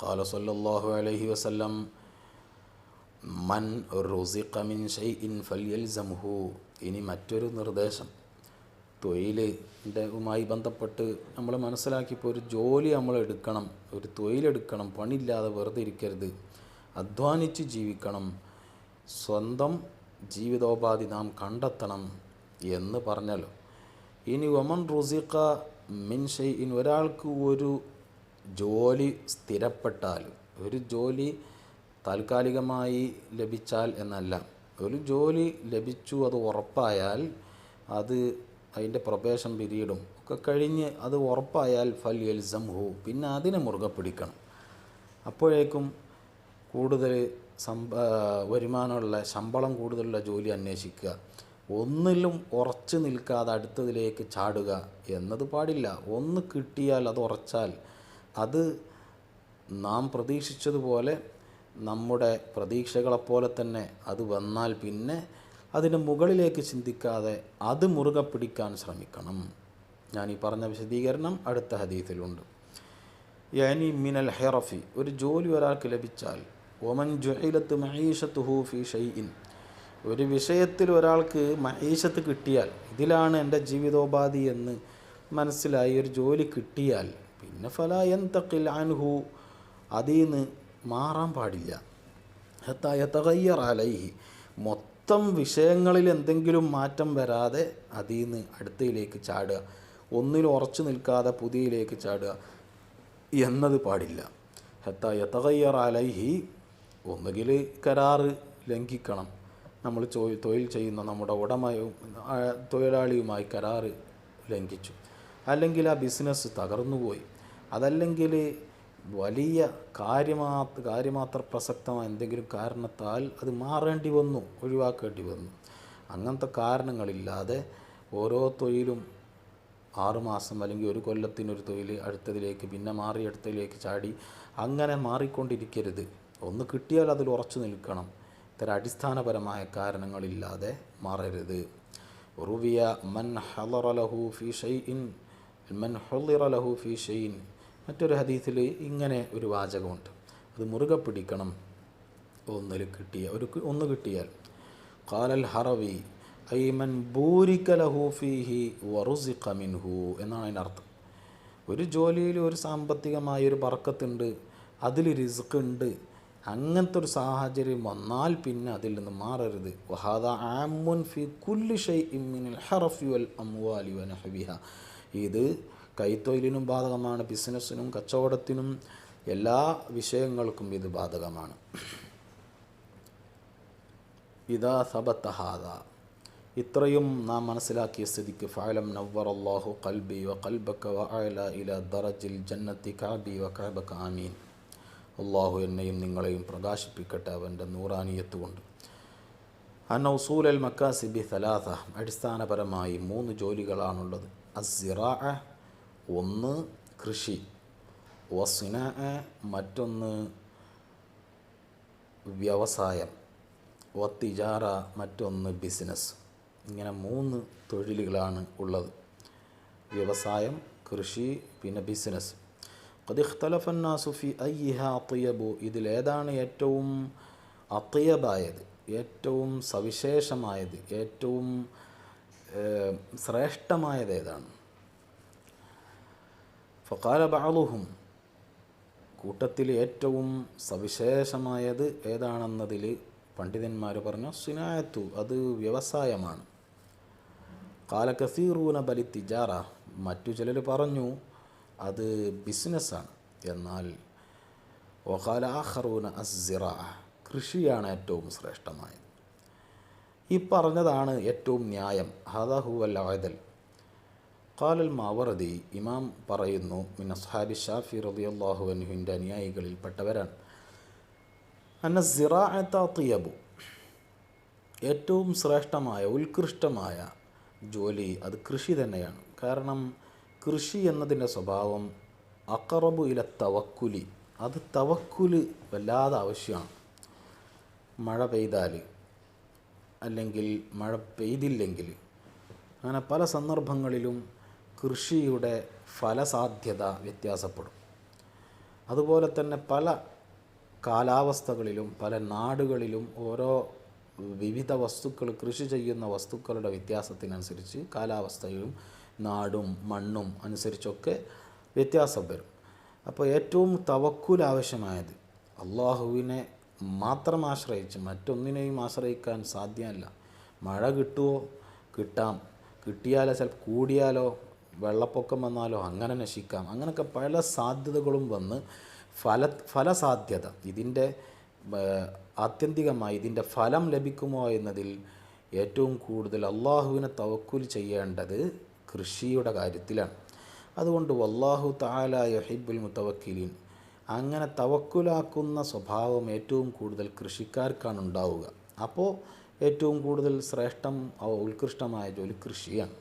قال صلى الله عليه وسلم മൻ റുസിഖ മിൻ ഷൈഇൻ ഫൽയൽസംഹു ഇനി മറ്റൊരു നിർദ്ദേശം തൊഴിലിൻ്റെയുമായി ബന്ധപ്പെട്ട് നമ്മൾ മനസ്സിലാക്കിയപ്പോൾ ഒരു ജോലി നമ്മൾ എടുക്കണം ഒരു തൊഴിലെടുക്കണം പണിയില്ലാതെ വെറുതെ ഇരിക്കരുത് അധ്വാനിച്ച് ജീവിക്കണം സ്വന്തം ജീവിതോപാധി നാം കണ്ടെത്തണം എന്ന് പറഞ്ഞല്ലോ ഇനി ഒമൻ റുസിഖ മിൻ ഷൈഇൻ ഒരാൾക്ക് ഒരു ജോലി സ്ഥിരപ്പെട്ടാൽ ഒരു ജോലി താൽക്കാലികമായി ലഭിച്ചാൽ എന്നല്ല ഒരു ജോലി ലഭിച്ചു അത് ഉറപ്പായാൽ അത് അതിന്റെ പ്രൊബേഷൻ പിരീഡും ഒക്കെ കഴിഞ്ഞ് അത് ഉറപ്പായാൽ ഫൽ എൽസം ഹു പിന്നെ അതിനെ മുറുകെ പിടിക്കണം. അപ്പോഴേക്കും കൂടുതൽ സമ്പ വരുമാനമുള്ള ശമ്പളം കൂടുതലുള്ള ജോലി അന്വേഷിക്കുക. ഒന്നിലും ഉറച്ചു നിൽക്കാതെ അടുത്തതിലേക്ക് ചാടുക എന്നത് പാടില്ല. ഒന്ന് കിട്ടിയാൽ അത് ഉറച്ചാൽ അത് നാം പ്രതീക്ഷിച്ചതുപോലെ നമ്മുടെ പ്രതീക്ഷകളെപ്പോലെ തന്നെ അത് വന്നാൽ പിന്നെ അതിന് മുകളിലേക്ക് ചിന്തിക്കാതെ അത് മുറുകെ പിടിക്കാൻ ശ്രമിക്കണം. ഞാൻ ഈ പറഞ്ഞ വിശദീകരണം അടുത്ത ഹദീസിലുണ്ട്. യാനി മിനൽ ഹെറഫി ഒരു ജോലി ഒരാൾക്ക് ലഭിച്ചാൽ ഒമൻ ജുഹൈലത്ത് മഹീഷത്ത് ഹൂഫി ഷൈഇൻ ഒരു വിഷയത്തിൽ ഒരാൾക്ക് മഹീഷത്ത് കിട്ടിയാൽ ഇതിലാണ് എന്റെ ജീവിതോപാധി എന്ന് മനസ്സിലായി ഒരു ജോലി കിട്ടിയാൽ പിന്നെ ഫല എന്തക്കിൽ അൻഹു അതിൽ നിന്ന് മാറാൻ പാടില്ല. തകയ്യറാലി അലൈഹി മൊത്തം വിഷയങ്ങളിൽ എന്തെങ്കിലും മാറ്റം വരാതെ അതിൽ നിന്ന് അടുത്തയിലേക്ക് ചാടുക. ഒന്നിലും ഉറച്ചു നിൽക്കാതെ പുതിയയിലേക്ക് ചാടുക എന്നത് പാടില്ല. ഹത്തായത്തകയ്യർ അലൈഹി ഒന്നുകിൽ കരാറ് ലംഘിക്കണം. നമ്മൾ തൊഴിൽ ചെയ്യുന്ന നമ്മുടെ ഉടമയും തൊഴിലാളിയുമായി കരാറ് ലംഘിച്ചു. അല്ലെങ്കിൽ ആ ബിസിനസ് തകർന്നുപോയി. അതല്ലെങ്കിൽ വലിയ കാര്യമാ കാര്യമാത്ര പ്രസക്തമായ എന്തെങ്കിലും കാരണത്താൽ അത് മാറേണ്ടി വന്നു ഒഴിവാക്കേണ്ടി വന്നു. അങ്ങനത്തെ കാരണങ്ങളില്ലാതെ ഓരോ തൊഴിലും ആറുമാസം അല്ലെങ്കിൽ ഒരു കൊല്ലത്തിനൊരു തൊഴിൽ അടുത്തതിലേക്ക് പിന്നെ മാറി അടുത്തതിലേക്ക് ചാടി അങ്ങനെ മാറിക്കൊണ്ടിരിക്കരുത്. ഒന്ന് കിട്ടിയാൽ അതിൽ ഉറച്ചു നിൽക്കണം. ഇത്തരം അടിസ്ഥാനപരമായ കാരണങ്ങളില്ലാതെ മാറരുത്. റുവിയ മൻ ഹലറലഹു ഫി ഷൈൻ മൻ ഹുളിറലഹു ഫി ഷൈൻ മറ്റൊരു ഹദീസിൽ ഇങ്ങനെ ഒരു വാചകമുണ്ട്. അത് മുറുകെ പിടിക്കണം. ഒന്നിൽ കിട്ടിയ ഒരു ഒന്ന് കിട്ടിയാൽ. കാലൽ ഹറവി ഐമൻ ബൂരിക്ക ലഹു ഫീഹി വറുസിഖ മിൻഹു എന്നാണ് അതിന്റെ അർത്ഥം. ഒരു ജോലിയിൽ ഒരു സാമ്പത്തികമായ ഒരു ബർക്കത്തുണ്ട് അതിൽ റിസ്ക് ഉണ്ട് അങ്ങനത്തെ ഒരു സാഹചര്യം വന്നാൽ പിന്നെ അതിൽ നിന്ന് മാറരുത്. വഹാദ ആമുൻ ഫി കുല്ലി ഷൈ ഇമ്മിനിൽ ഹറഫി വൽ അംവാലി വനഹബിഹ ഇത് കൈത്തൊഴിലിനും ബാധകമാണ് ബിസിനസ്സിനും കച്ചവടത്തിനും എല്ലാ വിഷയങ്ങൾക്കും ഇത് ബാധകമാണ്. ഇതാ സബത്തഹാദ ഇത്രയും നാം മനസ്സിലാക്കിയ സ്ഥിതിക്ക് ഫാലം നവ്വർ അള്ളാഹു കൽബി വ കൽബക്ക വ അല ഇല ദറജിൽ ജന്നത്തി കാബി വ കാബക്ക ആമീൻ. അള്ളാഹു എന്നെയും നിങ്ങളെയും പ്രകാശിപ്പിക്കട്ടെ അവന്റെ നൂറാനിയത്ത് കൊണ്ട് അന്ന ഉസൂൽ അൽ മക്കാസിബി സലാസ. അടിസ്ഥാനപരമായി മൂന്ന് ജോലികളാണുള്ളത്. അസിറാ ഒന്ന് കൃഷി. വസ്ന മറ്റൊന്ന് വ്യവസായം. വത്തിജാറ മറ്റൊന്ന് ബിസിനസ്. ഇങ്ങനെ മൂന്ന് തൊഴിലുകളാണ് ഉള്ളത്. വ്യവസായം കൃഷി പിന്നെ ബിസിനസ്. അത് ഇഖ്തലഫന്നാസു ഫി അയ്യിഹ അത്തിയബു ഇതിലേതാണ് ഏറ്റവും അത്തിയബായത് ഏറ്റവും സവിശേഷമായത്? ഏറ്റവും ശ്രേഷ്ഠമായത് ഏതാണ്? ഫക്കാല ബാലുഹും കൂട്ടത്തിൽ ഏറ്റവും സവിശേഷമായത് ഏതാണെന്നതിൽ പണ്ഡിതന്മാർ പറഞ്ഞു സിനായത്തു അത് വ്യവസായമാണ്. കാല കസീറൂന ബലി തിജാറ മറ്റു ചിലർ പറഞ്ഞു അത് ബിസിനസ്സാണ്. എന്നാൽ ഒഹാല ആഹറൂന അസിറ കൃഷിയാണ് ഏറ്റവും ശ്രേഷ്ഠമായത്. ഈ പറഞ്ഞതാണ് ഏറ്റവും ന്യായം. ഹദഹു ആയതൽ ഖാലൽ മാവറദി ഇമാം പറയുന്നു മിൻ അസ്ഹാബി ഷാഫി റളിയല്ലാഹു അനുയായികളിൽ അനുയായികളിൽപ്പെട്ടവരാണ്. അന്ന സിറാഅത്തയബു ഏറ്റവും ശ്രേഷ്ഠമായ ഉത്കൃഷ്ടമായ ജോലി അത് കൃഷി തന്നെയാണ്. കാരണം കൃഷി എന്നതിന്റെ സ്വഭാവം അക്കറബു ഇല തവക്കുലി. അത് തവക്കുൽ വല്ലാതെ ആവശ്യമാണ്. മഴ പെയ്താൽ അല്ലെങ്കിൽ മഴ പെയ്തില്ലെങ്കിൽ അങ്ങനെ പല സന്ദർഭങ്ങളിലും കൃഷിയുടെ ഫലസാധ്യത വ്യത്യാസപ്പെടും. അതുപോലെ തന്നെ പല കാലാവസ്ഥകളിലും പല നാടുകളിലും ഓരോ വിവിധ വസ്തുക്കൾ കൃഷി ചെയ്യുന്ന വസ്തുക്കളുടെ വ്യത്യാസത്തിനനുസരിച്ച് കാലാവസ്ഥയും നാടും മണ്ണും അനുസരിച്ചൊക്കെ വ്യത്യാസം വരും. അപ്പോൾ ഏറ്റവും തവക്കൂൽ ആവശ്യമായത് അള്ളാഹുവിനെ മാത്രം ആശ്രയിച്ച് മറ്റൊന്നിനെയും ആശ്രയിക്കാൻ സാധ്യമല്ല. മഴ കിട്ടുമോ കിട്ടാം. കിട്ടിയാലോ? ചിലപ്പോൾ കൂടിയാലോ? വെള്ളപ്പൊക്കം വന്നാലോ? അങ്ങനെ നശിക്കാം. അങ്ങനെയൊക്കെ പല സാധ്യതകളും വന്ന് ഫല ഫലസാധ്യത ഇതിന്റെ ആത്യന്തികമായി ഇതിന്റെ ഫലം ലഭിക്കുമോ എന്നതിൽ ഏറ്റവും കൂടുതൽ അള്ളാഹുവിനെ തവക്കുൽ ചെയ്യേണ്ടത് കൃഷിയുടെ കാര്യത്തിലാണ്. അതുകൊണ്ട് വല്ലാഹു താല യഹിബുൽ മുത്തവക്കിലീൻ. അങ്ങനെ തവക്കുലാക്കുന്ന സ്വഭാവം ഏറ്റവും കൂടുതൽ കൃഷിക്കാർക്കാണ് ഉണ്ടാവുക അപ്പോൾ ഏറ്റവും കൂടുതൽ ശ്രേഷ്ഠം ഉത്കൃഷ്ടമായ ജോലി കൃഷിയാണ്.